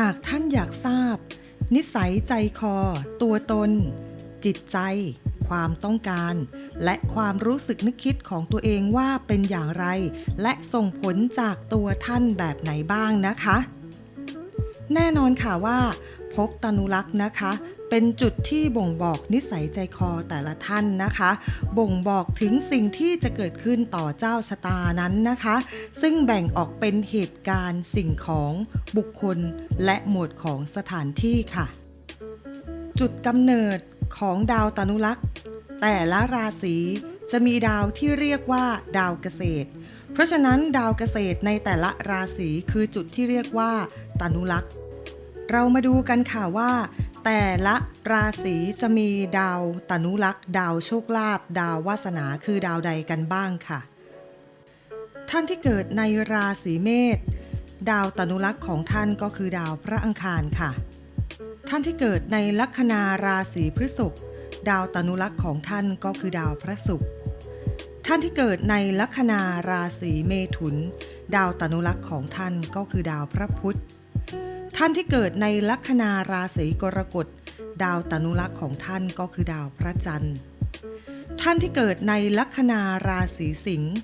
หากท่านอยากทราบ นิสัยใจคอ ตัวตน จิตใจ ความต้องการ และความรู้สึกนึกคิดของตัวเองว่าเป็นอย่างไร และส่งผลจากตัวท่านแบบไหนบ้างนะคะ แน่นอนค่ะว่าพกตนุลักษณ์นะคะ เป็นจุดที่บ่งบอกนิสัยใจคอแต่ละท่านนะคะ บ่งบอกถึงสิ่งที่จะเกิดขึ้นต่อเจ้าชะตานั้นนะคะ ซึ่งแบ่งออกเป็นเหตุการณ์สิ่งของบุคคลและหมวดของสถานที่ค่ะ จุดกำเนิดของดาวตนุลักษณ์แต่ละราศีจะมีดาวที่เรียกว่าดาวเกษตร เพราะฉะนั้นดาวเกษตรในแต่ละราศีคือจุดที่เรียกว่าตนุลักษณ์เรามาดูกันค่ะว่า แต่ละราศีจะมีดาวตนุลักษณ์ดาวโชคลาภดาววาสนาคือดาวใดกันบ้างค่ะ ท่านที่เกิดในราศีเมษดาวตนุลักษณ์ของท่านก็คือดาวพระอังคารค่ะ ท่านที่เกิดในลัคนาราศีพฤษภดาวตนุลักษณ์ของท่านก็คือดาวพระศุกร์ท่านที่เกิดในลัคนาราศีเมถุน ดาวตนุลักษณ์ของท่านก็คือดาวพระพุธ ท่านที่เกิดในลัคนาราศีกรกฎ ดาวตนุลักษณ์ของท่านก็คือดาวพระจันทร์ ท่านที่เกิดในลัคนาราศีสิงห์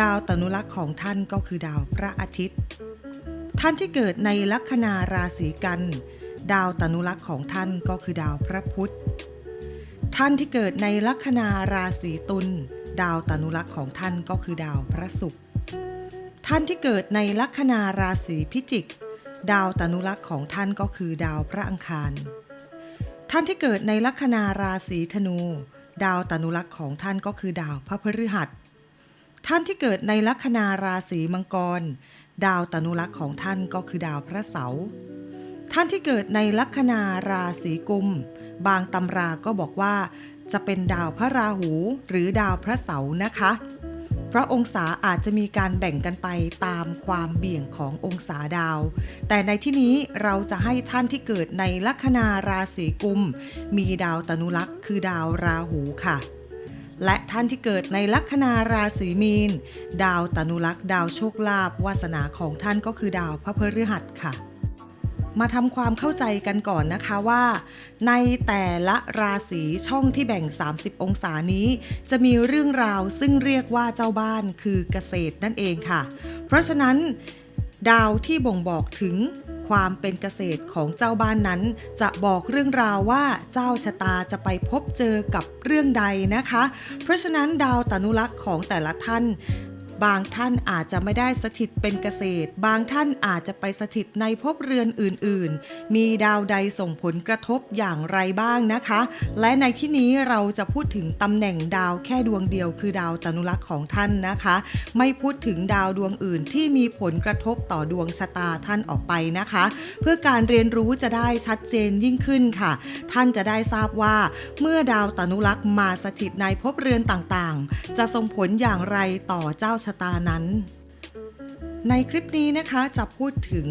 ดาวตนุลักษณ์ของท่านก็คือดาวพระอาทิตย์ ท่านที่เกิดในลัคนาราศีกัน ดาวตนุลักษณ์ของท่านก็คือดาวพระพุธ ท่านที่เกิดในลัคนาราศีตุลดาวตนุลักษณ์ของท่านก็คือดาวพระศุกร์ ท่านที่เกิดในลัคนาราศีพิจิก ดาวตนุลักษณ์ของท่านก็คือดาวพระอังคาร ท่านที่เกิดในลัคนาราศีธนู ดาวตนุลักษณ์ของท่านก็คือดาวพระพฤหัส ท่านที่เกิดในลัคนาราศีมังกร ดาวตนุลักษณ์ของท่านก็คือดาวพระเสาร์ท่านที่เกิดในลัคนาราศีกุม บางตำราก็บอกว่าจะเป็นดาวพระราหูหรือดาวพระเสาร์นะคะ เพราะองศาอาจจะมีการแบ่งกันไปตามความเบี่ยงขององศาดาว แต่ในที่นี้เราจะให้ท่านที่เกิดในลัคนาราศีกุม มีดาวตนุลักษ์คือดาวราหูค่ะ และท่านที่เกิดในลัคนาราศีมีน ดาวตนุลักษ์ดาวโชคลาภวาสนาของท่านก็คือดาวพระพฤหัสค่ะ มาทำความเข้าใจกันก่อนนะคะว่า ในแต่ละราศีช่องที่แบ่ง 30 องศานี้ จะมีเรื่องราวซึ่งเรียกว่าเจ้าบ้านคือเกษตรนั่นเองค่ะ เพราะฉะนั้น ดาวที่บ่งบอกถึงความเป็นเกษตรของเจ้าบ้านนั้น จะบอกเรื่องราวว่าเจ้าชะตาจะไปพบเจอกับเรื่องใดนะคะ เพราะฉะนั้นดาวตนุลักษณ์ของแต่ละท่าน บางท่านอาจจะไม่ได้สถิตเป็นเกษตร บางท่านอาจจะไปสถิตในภพเรือนอื่น ๆ มีดาวใดส่งผลกระทบอย่างไรบ้างนะคะ และในที่นี้เราจะพูดถึงตำแหน่งดาวแค่ดวงเดียวคือดาวตนุลักษณ์ของท่านนะคะ ไม่พูดถึงดาวดวงอื่นที่มีผลกระทบต่อดวงชะตาท่านออกไปนะคะ เพื่อการเรียนรู้จะได้ชัดเจนยิ่งขึ้นค่ะ ท่านจะได้ทราบว่า เมื่อดาวตนุลักษณ์มาสถิตในภพเรือนต่างๆ จะส่งผลอย่างไรต่อเจ้าชะตานั้น ในคลิปนี้นะคะจะพูดถึง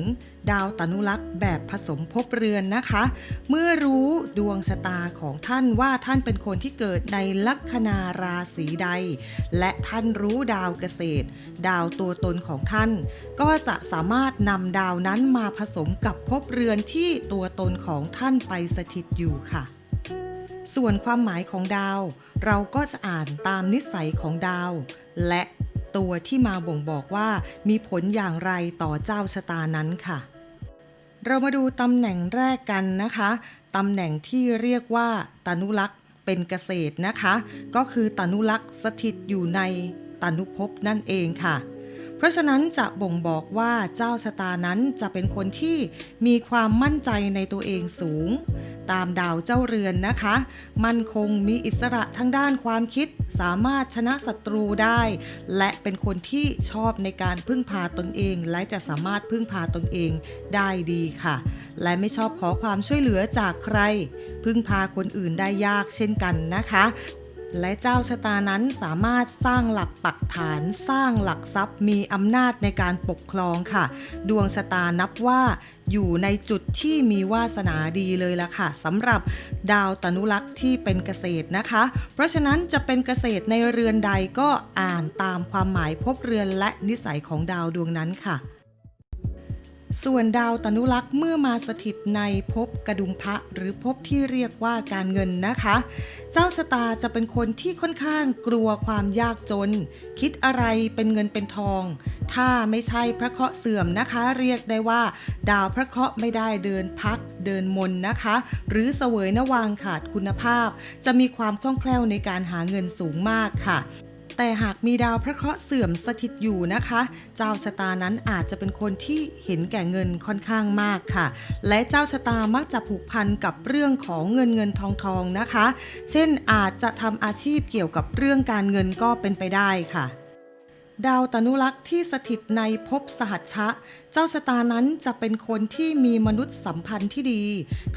ดาวตนุลักษณ์แบบผสมภพเรือนนะคะ เมื่อรู้ดวงชะตาของท่านว่าท่านเป็นคนที่เกิดในลัคนาราศีใด และท่านรู้ดาวเกษตร ดาวตัวตนของท่าน ก็จะสามารถนำดาวนั้นมาผสมกับภพเรือนที่ตัวตนของท่านไปสถิตอยู่ค่ะ ส่วนความหมายของดาว เราก็จะอ่านตามนิสัยของดาว และ ตัวที่มาบ่งบอกว่ามีผลอย่างไรต่อเจ้าชะตานั้นค่ะ เรามาดูตำแหน่งแรกกันนะคะตำแหน่งที่เรียกว่าตนุลักษณ์เป็นเกษตรนะคะ ก็คือตนุลักษณ์สถิตอยู่ในตนุภพนั่นเองค่ะ เพราะฉะนั้นจะบ่งบอกว่าเจ้าชะตานั้นจะเป็นคนที่มีความมั่นใจในตัวเองสูง ตามดาวเจ้าเรือนนะคะ มั่นคงมีอิสระทั้งด้านความคิด สามารถชนะศัตรูได้ และเป็นคนที่ชอบในการพึ่งพาตนเอง และจะสามารถพึ่งพาตนเองได้ดีค่ะ และไม่ชอบขอความช่วยเหลือจากใคร พึ่งพาคนอื่นได้ยากเช่นกันนะคะ และเจ้าชะตานั้นสามารถสร้างหลักปักฐาน สร้างหลักทรัพย์ มีอำนาจในการปกครองค่ะ ดวงชะตานับว่าอยู่ในจุดที่มีวาสนาดีเลยละค่ะสำหรับดาวตนุลักษ์ที่เป็นเกษตรนะคะ เพราะฉะนั้นจะเป็นเกษตรในเรือนใดก็อ่านตามความหมายภพเรือนและนิสัยของดาวดวงนั้นค่ะ ส่วนดาวตนุลักษ์เมื่อมาสถิตในภพกระดุมพระหรือภพที่เรียกว่าการเงินนะคะ เจ้าชะตาจะเป็นคนที่ค่อนข้างกลัวความยากจน คิดอะไรเป็นเงินเป็นทอง ถ้าไม่ใช่พระเคราะห์เสื่อมนะคะ เรียกได้ว่า ดาวพระเคราะห์ไม่ได้เดินพักเดินมนนะคะ หรือเสวยนวางขาดคุณภาพ จะมีความคล่องแคล่วในการหาเงินสูงมากค่ะ แต่หากมีดาวพระเคราะห์เสื่อมสถิตอยู่นะคะ เจ้าชะตานั้นอาจจะเป็นคนที่เห็นแก่เงินค่อนข้างมากค่ะ และเจ้าชะตามักจะผูกพันกับเรื่องของเงินเงินทองทองนะคะ เช่นอาจจะทำอาชีพเกี่ยวกับเรื่องการเงินก็เป็นไปได้ค่ะ ดาวตนุลักษ์ที่สถิตในภพสหัชชะ เจ้าชะตานั้นจะเป็นคนที่มีมนุษย์สัมพันธ์ที่ดี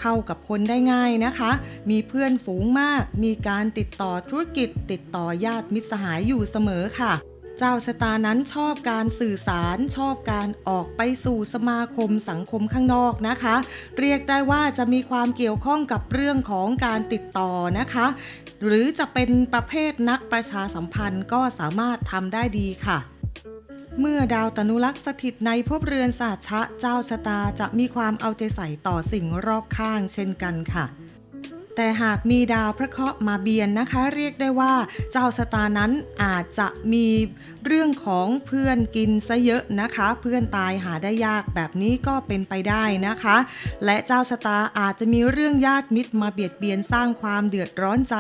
เข้ากับคนได้ง่ายนะคะ มีเพื่อนฝูงมาก มีการติดต่อธุรกิจ ติดต่อญาติมิตรสหายอยู่เสมอค่ะ เจ้าชะตานั้นชอบการสื่อสารชอบการออกไปสู่สมาคมสังคมข้างนอกนะคะ เรียกได้ว่าจะมีความเกี่ยวข้องกับเรื่องของการติดต่อนะคะ หรือจะเป็นประเภทนักประชาสัมพันธ์ก็สามารถทำได้ดีค่ะเมื่อดาวตนุลักษ์สถิตในภพเรือนศาสตร์ชะเจ้าชะตาจะมีความเอาใจใส่ต่อสิ่งรอบข้างเช่นกันค่ะ แต่หากมีดาวพระเคราะห์มาเบียนนะคะ เรียกได้ว่าเจ้าชะตานั้นอาจจะมีเรื่องของเพื่อนกินซะเยอะนะคะ เพื่อนตายหาได้ยากแบบนี้ก็เป็นไปได้นะคะ และเจ้าชะตาอาจจะมีเรื่องญาติมิตรมาเบียดเบียนสร้างความเดือดร้อนใจ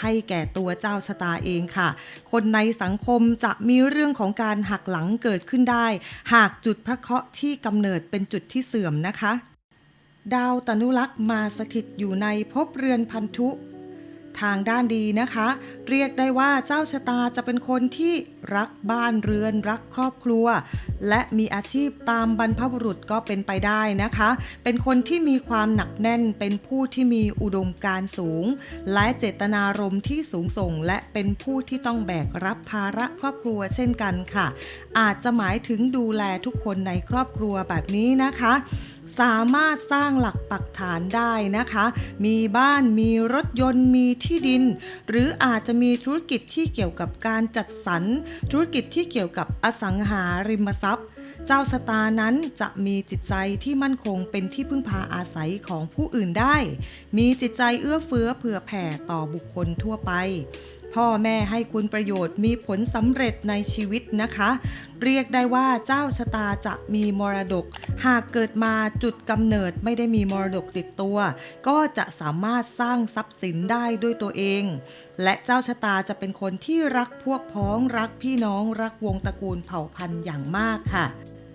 ให้แก่ตัวเจ้าชะตาเองค่ะ คนในสังคมจะมีเรื่องของการหักหลังเกิดขึ้นได้ หากจุดพระเคราะห์ที่กำเนิดเป็นจุดที่เสื่อมนะคะ ดาวตนุลักษ์มาสถิตอยู่ในภพเรือนพันธุ ทางด้านดีนะคะ เรียกได้ว่าเจ้าชะตาจะเป็นคนที่รักบ้านเรือนรักครอบครัว และมีอาชีพตามบรรพบุรุษก็เป็นไปได้นะคะ เป็นคนที่มีความหนักแน่นเป็นผู้ที่มีอุดมการสูง และเจตนารมณ์ที่สูงส่ง และเป็นผู้ที่ต้องแบกรับภาระครอบครัวเช่นกันค่ะ อาจจะหมายถึงดูแลทุกคนในครอบครัวแบบนี้นะคะ สามารถสร้างหลักปักฐานได้นะคะ มีบ้านมีรถยนต์มีที่ดิน หรืออาจจะมีธุรกิจที่เกี่ยวกับการจัดสรรธุรกิจที่เกี่ยวกับอสังหาริมทรัพย์ เจ้าสตานั้นจะมีจิตใจที่มั่นคงเป็นที่พึ่งพาอาศัยของผู้อื่นได้ มีจิตใจเอื้อเฟื้อเผื่อแผ่ต่อบุคคลทั่วไป พ่อแม่ให้คุณประโยชน์มีผลสำเร็จในชีวิตนะคะ เรียกได้ว่าเจ้าชะตาจะมีมรดก หากเกิดมาจุดกำเนิดไม่ได้มีมรดกติดตัว ก็จะสามารถสร้างทรัพย์สินได้ด้วยตัวเอง และเจ้าชะตาจะเป็นคนที่รักพวกพ้องรักพี่น้องรักวงตระกูลเผ่าพันธุ์อย่างมากค่ะ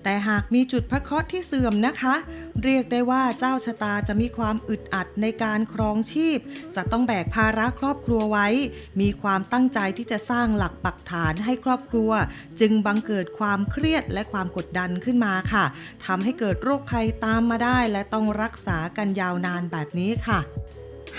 แต่หากมีจุดพระเคราะห์ที่เสื่อมนะคะ เรียกได้ว่าเจ้าชะตาจะมีความอึดอัดในการครองชีพ จะต้องแบกภาระครอบครัวไว้ มีความตั้งใจที่จะสร้างหลักปักฐานให้ครอบครัว จึงบังเกิดความเครียดและความกดดันขึ้นมาค่ะทำให้เกิดโรคภัยตามมาได้และต้องรักษากันยาวนานแบบนี้ค่ะ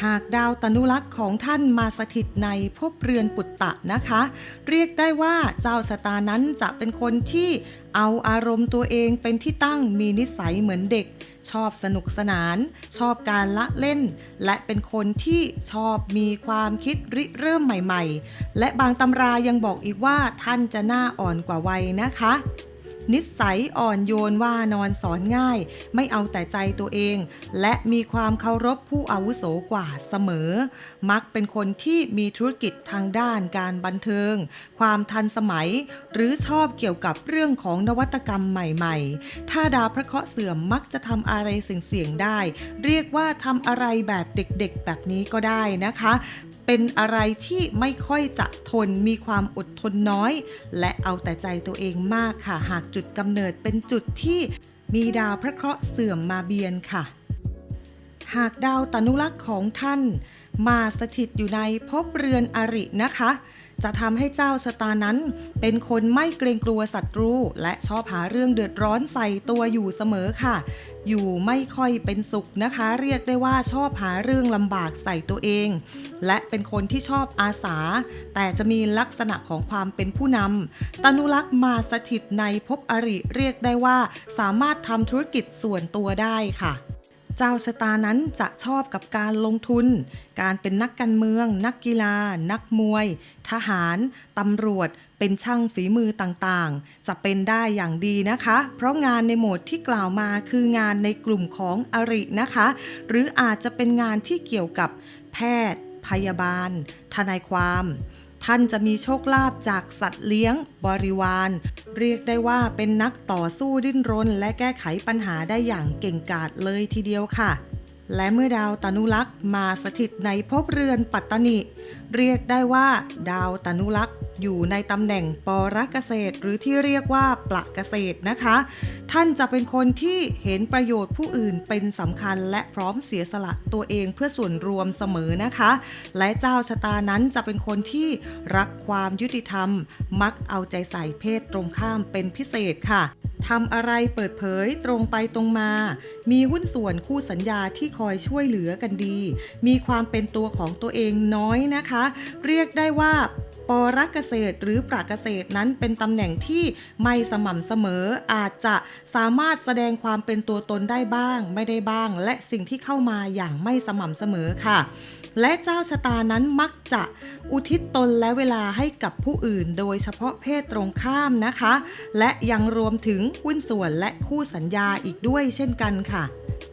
หากดาวตนุลักษ์ของท่านมาสถิตในภพเรือนปุตตะนะคะ เรียกได้ว่าเจ้าชะตานั้นจะเป็นคนที่เอาอารมณ์ตัวเองเป็นที่ตั้งมีนิสัยเหมือนเด็ก ชอบสนุกสนาน ชอบการละเล่น และเป็นคนที่ชอบมีความคิดริเริ่มใหม่ ๆ และบางตำรายังบอกอีกว่าท่านจะหน้าอ่อนกว่าวัยนะคะ นิสัยอ่อนโยนว่านอนสอนง่าย ไม่เอาแต่ใจตัวเอง และมีความเคารพผู้อาวุโสกว่าเสมอ มักเป็นคนที่มีธุรกิจทางด้านการบันเทิง ความทันสมัย หรือชอบเกี่ยวกับเรื่องของนวัตกรรมใหม่ๆ ถ้าดาวพระเคราะห์เสื่อมมักจะทำอะไรเสี่ยงๆได้ เรียกว่าทำอะไรแบบเด็กๆ แบบนี้ก็ได้นะคะ เป็นอะไรที่ไม่ค่อยจะทนมีความอดทนน้อย และเอาแต่ใจตัวเองมากค่ะ หากจุดกำเนิดเป็นจุดที่มีดาวพระเคราะห์เสื่อมมาเบียนค่ะ หากดาวตนุลักษ์ของท่าน มาสถิตอยู่ในภพเรือนอรินะคะ จะทำให้เจ้าชะตานั้น เป็นคนไม่เกรงกลัวศัตรู และชอบหาเรื่องเดือดร้อนใส่ตัวอยู่เสมอค่ะ อยู่ไม่ค่อยเป็นสุขนะคะ เรียกได้ว่าชอบหาเรื่องลำบากใส่ตัวเอง และเป็นคนที่ชอบอาสา แต่จะมีลักษณะของความเป็นผู้นำตนุลักษ์มาสถิตในภพอริเรียกได้ว่า สามารถทำธุรกิจส่วนตัวได้ค่ะ เจ้าชะตานั้นจะชอบกับการลงทุน การเป็นนักการเมือง นักกีฬา นักมวย ทหาร ตำรวจ เป็นช่างฝีมือต่างๆ จะเป็นได้อย่างดีนะคะ เพราะงานในโหมดที่กล่าวมาคืองานในกลุ่มของอรินะคะ หรืออาจจะเป็นงานที่เกี่ยวกับแพทย์ พยาบาล ทนายความ ท่านจะมีโชคลาภจากสัตว์เลี้ยง บริวาร เรียกได้ว่าเป็นนักต่อสู้ดิ้นรน และแก้ไขปัญหาได้อย่างเก่งกาจเลยทีเดียวค่ะ และเมื่อดาวตนุลักษ์มาสถิตในภพเรือนปัตตนิเรียกได้ว่า ดาวตนุลักษ์ อยู่ในตำแหน่งปรเกษตร หรือที่เรียกว่าปละเกษตรนะคะ ท่านจะเป็นคนที่เห็นประโยชน์ผู้อื่นเป็นสำคัญ และพร้อมเสียสละตัวเองเพื่อส่วนรวมเสมอนะคะ และเจ้าชะตานั้นจะเป็นคนที่รักความยุติธรรม มักเอาใจใส่เพศตรงข้ามเป็นพิเศษค่ะทำอะไรเปิดเผยตรงไปตรงมา มีหุ้นส่วนคู่สัญญาที่คอยช่วยเหลือกันดี มีความเป็นตัวของตัวเองน้อยนะคะ เรียกได้ว่า ปรเกษตรหรือปราเกษตรนั้นเป็นตำแหน่งที่ไม่สม่ำเสมออาจจะสามารถแสดงความเป็นตัวตนได้บ้าง ไม่ได้บ้าง และสิ่งที่เข้ามาอย่างไม่สม่ำเสมอค่ะและเจ้าชะตานั้นมักจะอุทิศตนและเวลาให้กับผู้อื่น โดยเฉพาะเพศตรงข้ามนะคะ และยังรวมถึงหุ้นส่วนและคู่สัญญาอีกด้วยเช่นกันค่ะ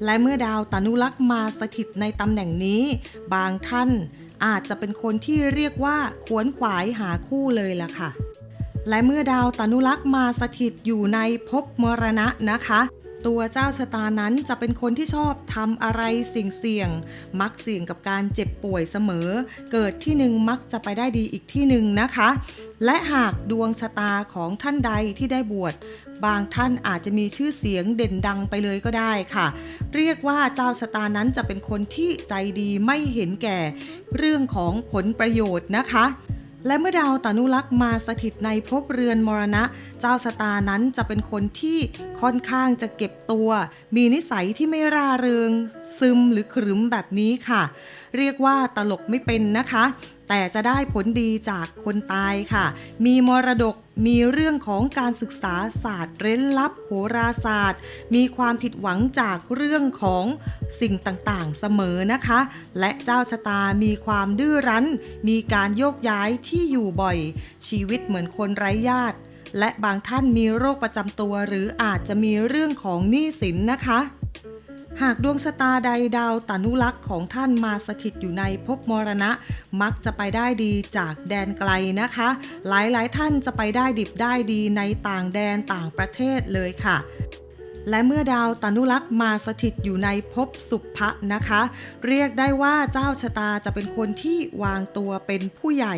และเมื่อดาวตานุลักษ์มาสถิตในตำแหน่งนี้ บางท่าน อาจจะเป็นคนที่เรียกว่าขวนขวายหาคู่เลยล่ะค่ะ และเมื่อดาวตานุลักษ์มาสถิตอยู่ในภพมรณะนะคะ ตัวเจ้าชะตานั้นจะเป็นคนที่ชอบทำอะไรเสี่ยงๆมักเสี่ยงกับการเจ็บป่วยเสมอ เกิดที่หนึ่งมักจะไปได้ดีอีกที่หนึ่งนะคะ และหากดวงชะตาของท่านใดที่ได้บวช บางท่านอาจจะมีชื่อเสียงเด่นดังไปเลยก็ได้ค่ะ เรียกว่าเจ้าชะตานั้นจะเป็นคนที่ใจดีไม่เห็นแก่ เรื่องของผลประโยชน์นะคะ และเมื่อดาวตานุลักษ์มาสถิตในภพเรือนมรณะ เจ้าสตานั้นจะเป็นคนที่ค่อนข้างจะเก็บตัว มีนิสัยที่ไม่ร่าเริง ซึมหรือขรึมแบบนี้ค่ะ เรียกว่าตลกไม่เป็นนะคะ แต่จะได้ผลดีจากคนตายค่ะ มีมรดกมีเรื่องของการศึกษาศาสตร์เร้นลับโหราศาสตร์ มีความผิดหวังจากเรื่องของสิ่งต่างๆเสมอนะคะ และเจ้าชะตามีความดื้อรั้น มีการโยกย้ายที่อยู่บ่อย ชีวิตเหมือนคนไร้ญาติ และบางท่านมีโรคประจำตัว หรืออาจจะมีเรื่องของหนี้สินนะคะ หากดวงชะตาใดดาวตานุลักษ์ของท่านมาสถิตอยู่ในภพมรณะ มักจะไปได้ดีจากแดนไกลนะคะ หลายๆ ท่านจะไปได้ดิบได้ดีในต่างแดนต่างประเทศเลยค่ะ และเมื่อดาวตานุลักษ์มาสถิตอยู่ในภพสุภะนะคะ เรียกได้ว่าเจ้าชะตาจะเป็นคนที่วางตัวเป็นผู้ใหญ่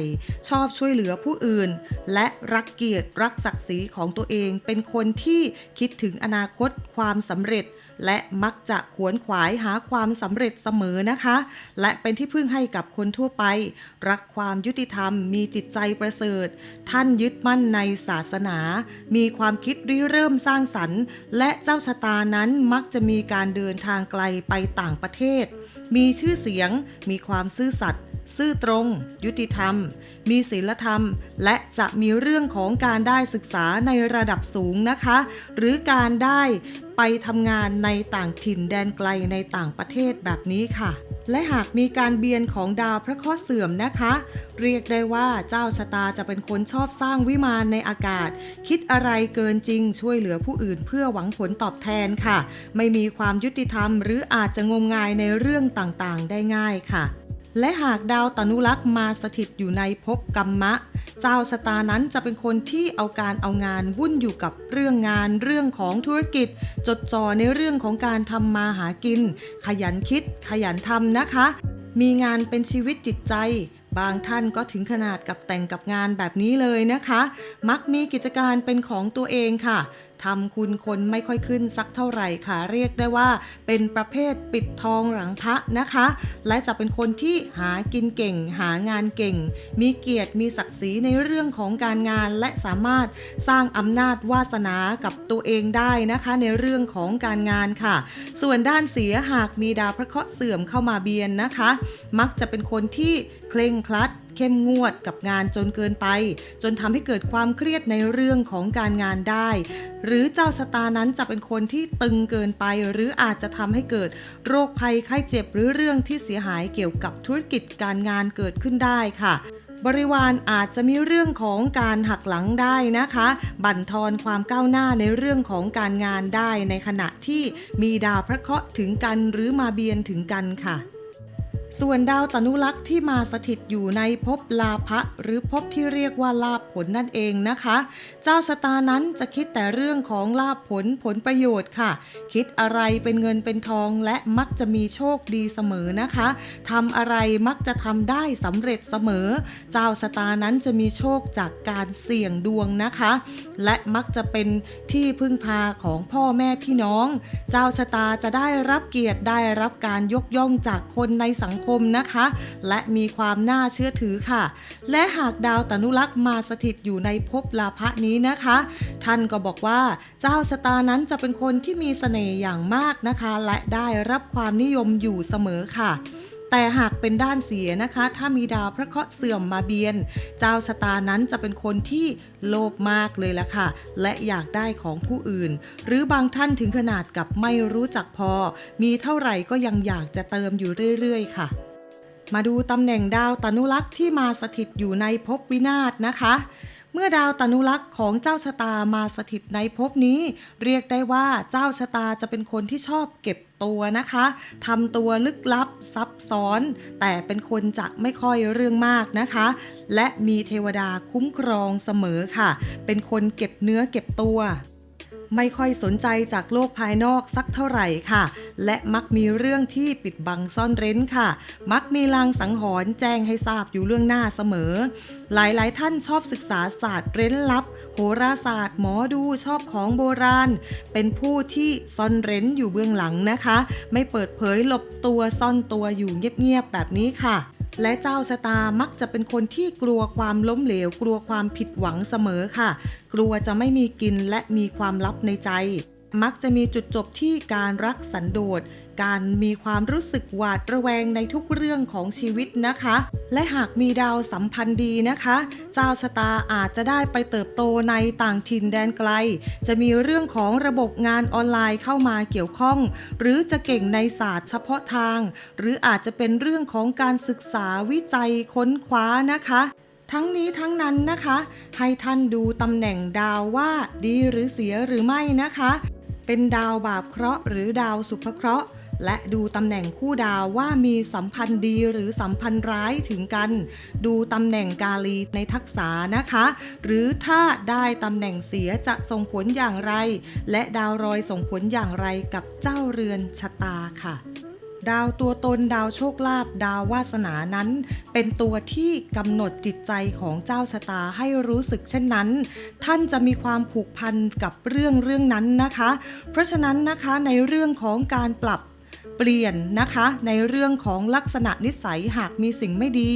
ชอบช่วยเหลือผู้อื่น และรักเกียรติรักศักดิ์ศรีของตัวเอง เป็นคนที่คิดถึงอนาคตความสำเร็จ และมักจะขวนขวายหาความสำเร็จเสมอนะคะ และเป็นที่พึ่งให้กับคนทั่วไป รักความยุติธรรม มีจิตใจประเสริฐ ท่านยึดมั่นในศาสนา มีความคิดริเริ่มสร้างสรรค์ และเจ้าาชะตานั้นมักจะมีการเดินทางไกลไปต่างประเทศ มีชื่อเสียง มีความซื่อสัตย์ ซื่อตรง ยุติธรรม มีศีลธรรม และจะมีเรื่องของการได้ศึกษาในระดับสูงนะคะ หรือการได้ไปทำงานในต่างถิ่นแดนไกลในต่างประเทศแบบนี้ค่ะ และหากมีการเบียนของดาวพระเคราะห์เสื่อมนะคะ เรียกได้ว่าเจ้าชะตาจะเป็นคนชอบสร้างวิมานในอากาศ คิดอะไรเกินจริงช่วยเหลือผู้อื่นเพื่อหวังผลตอบแทนค่ะ ไม่มีความยุติธรรม หรืออาจจะงมงายในเรื่องต่างๆ ได้ง่ายค่ะ และหากดาวตานุลักษ์มาสถิตอยู่ในภพกรรมะ เจ้าชะตานั้นจะเป็นคนที่เอาการเอางานวุ่นอยู่กับเรื่องงานเรื่องของธุรกิจ จดจ่อในเรื่องของการทำมาหากิน ขยันคิด ขยันทำนะคะ มีงานเป็นชีวิตจิตใจบางท่านก็ถึงขนาดกับแต่งกับงานแบบนี้เลยนะคะ มักมีกิจการเป็นของตัวเองค่ะ ทำคุณคนไม่ค่อยขึ้นสักเท่าไหร่ค่ะ เรียกได้ว่า เป็นประเภทปิดทองหลังพระนะคะ และจะเป็นคนที่หากินเก่ง หางานเก่ง มีเกียรติมีศักดิ์ศรีในเรื่องของการงานและสามารถสร้างอำนาจวาสนากับตัวเองได้นะคะ ในเรื่องของการงานค่ะ ส่วนด้านเสียหากมีดาวพระเคราะห์เสื่อมเข้ามาเบียนนะคะ มักจะเป็นคนที่เคร่งครัด เข้มงวดกับงานจนเกินไป จนทำให้เกิดความเครียดในเรื่องของการงานได้ หรือเจ้าชะตานั้นจะเป็นคนที่ตึงเกินไป หรืออาจจะทำให้เกิดโรคภัยไข้เจ็บหรือเรื่องที่เสียหายเกี่ยวกับธุรกิจการงานเกิดขึ้นได้ค่ะบริวารอาจจะมีเรื่องของการหักหลังได้นะคะ บั่นทอนความก้าวหน้าในเรื่องของการงานได้ในขณะที่มีดาวพระเคราะห์ถึงกันหรือมาเบียนถึงกันค่ะ ส่วนดาวตนุลักษ์ที่มาสถิตอยู่ในภพลาภะหรือภพที่เรียกว่าลาภผลนั่นเองนะคะ เจ้าชะตานั้นจะคิดแต่เรื่องของลาภผลผลประโยชน์ค่ะ คิดอะไรเป็นเงินเป็นทองและมักจะมีโชคดีเสมอนะคะทำอะไรมักจะทำได้สำเร็จเสมอ เจ้าชะตานั้นจะมีโชคจากการเสี่ยงดวงนะคะ และมักจะเป็นที่พึ่งพาของพ่อแม่พี่น้อง เจ้าชะตาจะได้รับเกียรติได้รับการยกย่องจากคนในสังคมนะคะ และมีความน่าเชื่อถือค่ะ และหากดาวตนุลักษ์มาสถิตอยู่ในภพลาภะนี้นะคะ ท่านก็บอกว่าเจ้าชะตานั้นจะเป็นคนที่มีเสน่ห์อย่างมากนะคะ และได้รับความนิยมอยู่เสมอค่ะ แต่หากเป็นด้านเสียนะคะ ถ้ามีดาวพระเคราะห์เสื่อมมาเบียน เจ้าชะตานั้นจะเป็นคนที่โลภมากเลยล่ะค่ะ และอยากได้ของผู้อื่น หรือบางท่านถึงขนาดกับไม่รู้จักพอ มีเท่าไหร่ก็ยังอยากจะเติมอยู่เรื่อยๆ ค่ะ มาดูตำแหน่งดาวตนุลักษ์ที่มาสถิตอยู่ในภพวินาศนะคะ เมื่อดาวตนุลักษ์ของเจ้าชะตามาสถิตในภพนี้ เรียกได้ว่าเจ้าชะตาจะเป็นคนที่ชอบเก็บตัวนะคะทำตัวลึกลับซับซ้อน แต่เป็นคนจะไม่ค่อยเรื่องมากนะคะ และมีเทวดาคุ้มครองเสมอค่ะ เป็นคนเก็บเนื้อเก็บตัว ไม่ค่อยสนใจจากโลกภายนอกสักเท่าไหร่ค่ะ และมักมีเรื่องที่ปิดบังซ่อนเร้นค่ะ มักมีลางสังหรณ์แจ้งให้ทราบอยู่เรื่องหน้าเสมอ หลายๆ ท่านชอบศึกษาศาสตร์เร้นลับ โหราศาสตร์หมอดูชอบของโบราณ เป็นผู้ที่ซ่อนเร้นอยู่เบื้องหลังนะคะ ไม่เปิดเผยหลบตัวซ่อนตัวอยู่เงียบๆแบบนี้ค่ะ และเจ้าชะตามักจะเป็นคนที่กลัวความล้มเหลว กลัวความผิดหวังเสมอค่ะ กลัวจะไม่มีกินและมีความลับในใจ มักจะมีจุดจบที่การรักสันโดษ การมีความรู้สึกหวาดระแวงในทุกเรื่องของชีวิตนะคะ และหากมีดาวสัมพันธ์ดีนะคะ เจ้าชะตาอาจจะได้ไปเติบโตในต่างถิ่นแดนไกล จะมีเรื่องของระบบงานออนไลน์เข้ามาเกี่ยวข้อง หรือจะเก่งในศาสตร์เฉพาะทาง หรืออาจจะเป็นเรื่องของการศึกษาวิจัยค้นคว้านะคะทั้งนี้ทั้งนั้นนะคะ ให้ท่านดูตำแหน่งดาวว่าดีหรือเสียหรือไม่นะคะ เป็นดาวบาปเคราะห์หรือดาวสุภเคราะห์ และดูตำแหน่งคู่ดาวว่ามีสัมพันธ์ดีหรือสัมพันธ์ร้ายถึงกัน ดูตำแหน่งกาลีในทักษะนะคะ หรือถ้าได้ตำแหน่งเสียจะส่งผลอย่างไร และดาวรอยส่งผลอย่างไรกับเจ้าเรือนชะตาค่ะดาวตัวตนดาวโชคลาภดาววาสนานั้น เป็นตัวที่กำหนดจิตใจของเจ้าชะตาให้รู้สึกเช่นนั้น ท่านจะมีความผูกพันกับเรื่องเรื่องนั้นนะคะ เพราะฉะนั้นนะคะในเรื่องของการปรับ เปลี่ยนนะคะในเรื่องของลักษณะนิสัยหากมีสิ่งไม่ดี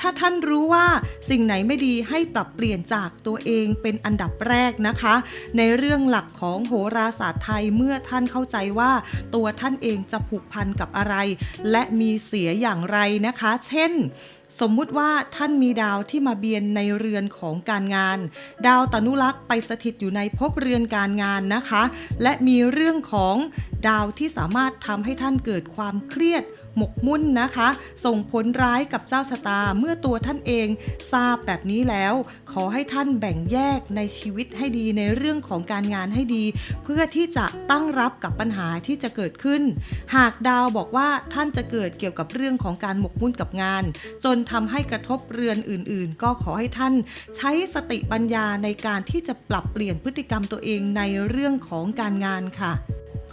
ถ้าท่านรู้ว่าสิ่งไหนไม่ดีให้ปรับเปลี่ยนจากตัวเองเป็นอันดับแรกนะคะ ในเรื่องหลักของโหราศาสตร์ไทยเมื่อท่านเข้าใจว่า ตัวท่านเองจะผูกพันกับอะไร และมีเสียอย่างไรนะคะ เช่น สมมุติว่าท่านมีดาวที่มาเบียนในเรือนของการงาน ดาวตนุลักษ์ไปสถิตอยู่ในภพเรือนการงานนะคะ และมีเรื่องของดาวที่สามารถทำให้ท่านเกิดความเครียดหมกมุ่นนะคะ ส่งผลร้ายกับเจ้าชะตาเมื่อตัวท่านเองทราบแบบนี้แล้ว ขอให้ท่านแบ่งแยกในชีวิตให้ดีในเรื่องของการงานให้ดี เพื่อที่จะตั้งรับกับปัญหาที่จะเกิดขึ้น หากดาวบอกว่าท่านจะเกิดเกี่ยวกับเรื่องของการหมกมุ่นกับงาน จนทำให้กระทบเรือนอื่น ๆ ก็ขอให้ท่านใช้สติปัญญาในการที่จะปรับเปลี่ยนพฤติกรรมตัวเองในเรื่องของการงานค่ะ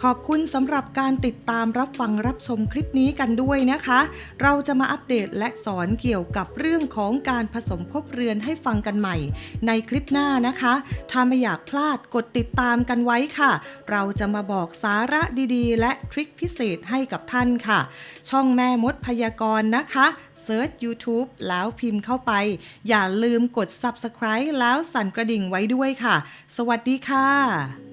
ขอบคุณสำหรับการติดตามรับฟังรับชมคลิปนี้กันด้วยนะคะ เราจะมาอัปเดตและสอนเกี่ยวกับเรื่องของการผสมภพเรือนให้ฟังกันใหม่ ในคลิปหน้านะคะ ถ้าไม่อยากพลาดกดติดตามกันไว้ค่ะ เราจะมาบอกสาระดีๆ และทริคพิเศษให้กับท่านค่ะ ช่องแม่มดพยากรณ์นะคะเซิร์ช YouTube แล้วพิมพ์เข้าไป อย่าลืมกด Subscribe แล้วสั่นกระดิ่งไว้ด้วยค่ะ สวัสดีค่ะ